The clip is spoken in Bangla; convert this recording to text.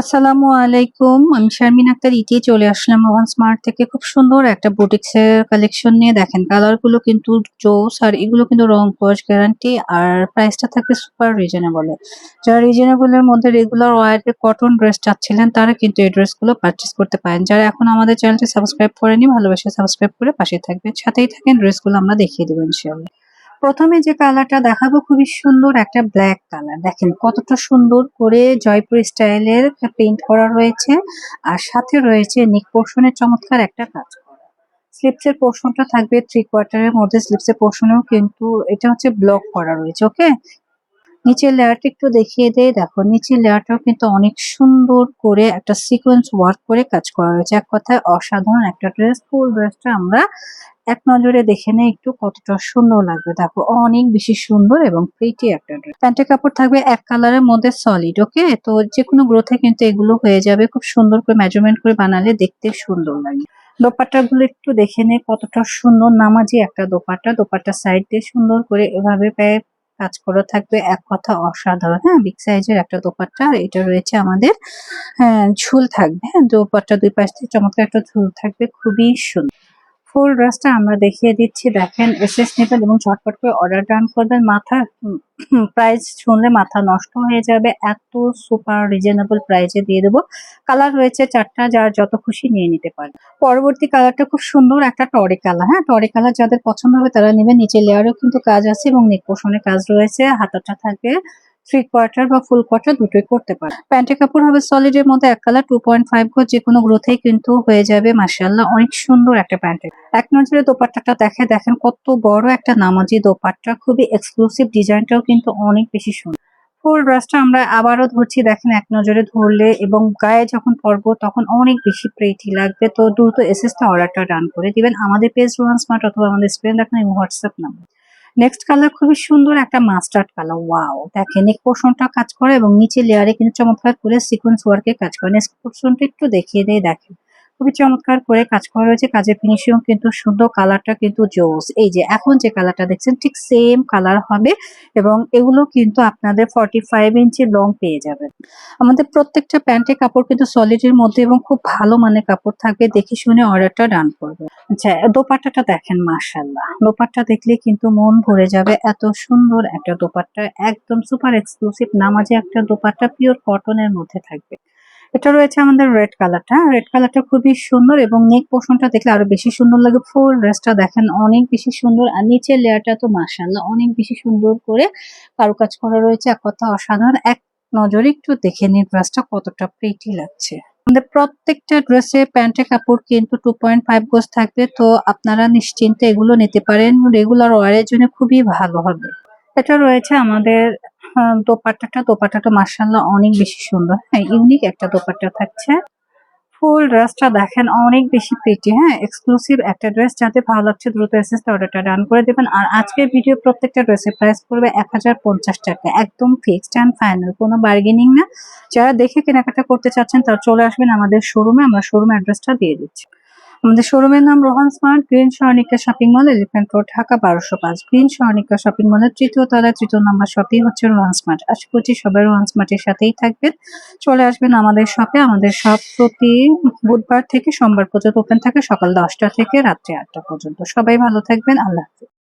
আসসালামু আলাইকুম। আমি শারমিন আক্তার ইটি চলে আসলাম রোহান স্মার্ট থেকে। খুব সুন্দর একটা বুটিক্সের কালেকশন নিয়ে দেখেন। কালারগুলো কিন্তু জোস, আর এগুলো কিন্তু রং কস গ্যারান্টি আর প্রাইসটা থাকে সুপার রিজনেবল যারা রিজনেবল এর মধ্যে রেগুলার ওয়ারের কটন ড্রেস চাচ্ছিলেন, তারা কিন্তু এই ড্রেসগুলো পারচেস করতে পারেন। যারা এখন আমাদের চ্যানেলটি সাবস্ক্রাইব করেনি ভালোবাসে সাবস্ক্রাইব করে পাশে থাকবেন। সাথেই থাকেন ড্রেসগুলো আমরা দেখিয়ে দেবো, ইনশাআল্লাহ। প্রথমে যে কালারটা দেখাবো খুবই সুন্দর একটা ব্ল্যাক কালার। দেখেন কতটা সুন্দর করে জয়পুর স্টাইলের পেইন্ট করা রয়েছে আর সাথে রয়েছে নিক পোর্শনের চমৎকার একটা কাজ স্লিপসের পোর্শনটা থাকবে থ্রি কোয়ার্টারের মধ্যে স্লিপসের পোর্শনেও কিন্তু এটা হচ্ছে ব্লক করা রয়েছে ওকে নিচের লেয়ারটা একটু দেখিয়ে দেয় দেখো, নিচের লেয়ারটাও কিন্তু অনেক সুন্দর করে একটা সিকোয়েন্স ওয়ার্ক করে কাজ করা রয়েছে এক কথায় অসাধারণ একটা ড্রেস ফুল ড্রেসটা আমরা এক নজরে দেখে নেই একটু কতটা সুন্দর লাগবে। দেখো, অনেক বেশি সুন্দর এবং প্রিটি একটা ড্রেস প্যান্টের কাপড় থাকবে এক কালারের মধ্যে সলিড ওকে তো যে কোনো গ্রোথে কিন্তু এগুলো হয়ে যাবে। খুব সুন্দর করে মেজারমেন্ট করে বানালে দেখতে সুন্দর লাগে। দোপাট্টা গুলো একটু দেখে নে কতটা সুন্দর। নামাজি একটা দোপাট্টা। দোপাট্টা সাইড দিয়ে সুন্দর করে এভাবে কাজ করা থাকবে। এক কথা অসাধারণ। হ্যাঁ বিগ সাইজের একটা দোপাট্টা এটা রয়েছে আমাদের হ্যাঁ ঝুল থাকবে। হ্যাঁ দোপাট্টা দুই পাশ থেকে চমৎকার একটা ঝুল থাকবে। খুবই সুন্দর ফুল ড্রেসটা আমরা দেখিয়ে দিচ্ছি। দেখেন, এসএস নেবেন এবং ঝটপট করে অর্ডার ডান করবেন। মাথা প্রাইস শুনলে মাথা নষ্ট হয়ে যাবে। এত সুপার রিজনেবল প্রাইসে দিয়ে দেবো। কালার রয়েছে চারটা, যার যত খুশি নিয়ে নিতে পারে পরবর্তী কালারটা খুব সুন্দর একটা টরে কালার হ্যাঁ টরে কালার যাদের পছন্দ হবে তারা নেবে নিচে লেয়ারও কিন্তু কাজ আছে এবং নেক কাজ রয়েছে। হাতাটা থাকবে থ্রি কোয়ার্টার বা ফুল কোয়ার্টার দুটোই করতে পারে। প্যান্টের কাপড় হবে সলিড এর মধ্যে এক কালার টু পয়েন্ট ফাইভ গো যে কোনো গ্রোথেই কিন্তু হয়ে যাবে মার্শাল্লাহ অনেক সুন্দর একটা প্যান্টের এক নজরে দোপাট্টাটা দেখে দেখেন কত বড় একটা নামাজি দোপাট্টা, খুবই এক্সক্লুসিভ ডিজাইনটাও কিন্তু অনেক বেশি সুন্দর ফুল ড্রেসটা আমরা আবারও ধরছি, দেখেন এক নজরে ধরলে এবং গায়ে যখন পরবো তখন অনেক বেশি প্রেটি লাগবে। তো দ্রুত এসএসটা অর্ডারটা ডান করে দিবেন। আমাদের পেজ রোহান স্মার্ট অথবা আমাদের স্ক্রিন দেখান হোয়াটসঅ্যাপ নাম্বার নেক্সট কালার খুবই সুন্দর, একটা মাস্টার্ড কালার ওয়াও দেখেন, এই পোর্শনটা কাজ করে এবং নিচে লেয়ারে কিন্তু চমৎকার করে সিকোয়েন্স ওয়ার্কে কাজ করে। নেক্সট পোর্শনটা একটু দেখিয়ে দিয়ে দেখেন। খুবই চমৎকার করে কাজ করা রয়েছে। কাজের ফিনিশিং কিন্তু সুন্দর কালারটা কিন্তু জোস। এই যে, এখন যে কালারটা দেখছেন, ঠিক সেম কালার হবে এবং এগুলো কিন্তু আপনাদের ফর্টি ফাইভ ইঞ্চি লং পেয়ে যাবেন। আমাদের প্রত্যেকটা প্যান্টের কাপড় কিন্তু সলিডের মধ্যে এবং খুব ভালো মানের কাপড় থাকবে। দেখে শুনে অর্ডারটা ডান করবে আচ্ছা দোপাট্টাটা দেখেন মার্শাল্লাহ দোপাট্টা দেখলে কিন্তু মন ভরে যাবে। এত সুন্দর একটা দোপাট্টা, একদম সুপার এক্সক্লুসিভ নামাজে একটা দোপাট্টা পিওর কটনের মধ্যে থাকবে। এটা রয়েছে আমাদের রেড কালারটা রেড কালারটা খুবই সুন্দর এবং নেক পোর্শনটা দেখলে আরও বেশি সুন্দর লাগে। ফুল ড্রেসটা দেখেন অনেক বেশি সুন্দর। আর নিচের লেয়ারটা তো মাসাল্লাহ অনেক বেশি সুন্দর করে কারুকাজ করা রয়েছে। এক কথা অসাধারণ। এক নজরে একটু দেখে নিন ড্রেসটা কতটা প্রিটি লাগছে। আমাদের প্রত্যেকটা ড্রেসে প্যান্টের কাপড় কিন্তু টু পয়েন্ট ফাইভ গোজ থাকবে। তো আপনারা নিশ্চিন্তে এগুলো নিতে পারেন। রেগুলার ওয়ারের জন্য খুবই ভালো হবে। এটা রয়েছে আমাদের দোপাট্টাটা দোপাট্টাটা মার্শাল্লাহ অনেক বেশি সুন্দর। হ্যাঁ ইউনিক একটা দোপাট্টা থাকছে। ফুল ড্রেসটা দেখেন অনেক বেশি পেটি হ্যাঁ এক্সক্লুসিভ একটা ড্রেস যাতে ভালো লাগছে দ্রুত এসেস অর্ডারটা ডান করে দেবেন। আর আজকের ভিডিও প্রত্যেকটা ড্রেসের প্রাইস পড়বে এক হাজার পঞ্চাশ টাকা, একদম ফিক্সড অ্যান্ড ফাইনাল কোনো বার্গেনিং না। যারা দেখে কেনাকাটা করতে চাচ্ছেন তারা চলে আসবেন আমাদের শোরুমে আমরা শোরুম অ্যাড্রেসটা দিয়ে দিচ্ছি। আমাদের শোরুমের নাম Rohan smart green সরণিকা shopping mall elephant road, Dhaka বারোশো পাঁচ। গ্রিন সরণিকা শপিং মলের তৃতীয় তলায় তৃতীয় নম্বর শপই হচ্ছে রোহান স্মার্ট। আশা করছি সবাই রোহান স্মার্টের সাথেই থাকবেন। চলে আসবেন আমাদের শপে। আমাদের শপ প্রতি বুধবার থেকে সোমবার পর্যন্ত ওপেন থাকে সকাল দশটা থেকে রাত্রি আটটা পর্যন্ত। সবাই ভালো থাকবেন। আল্লাহ হাফিজ।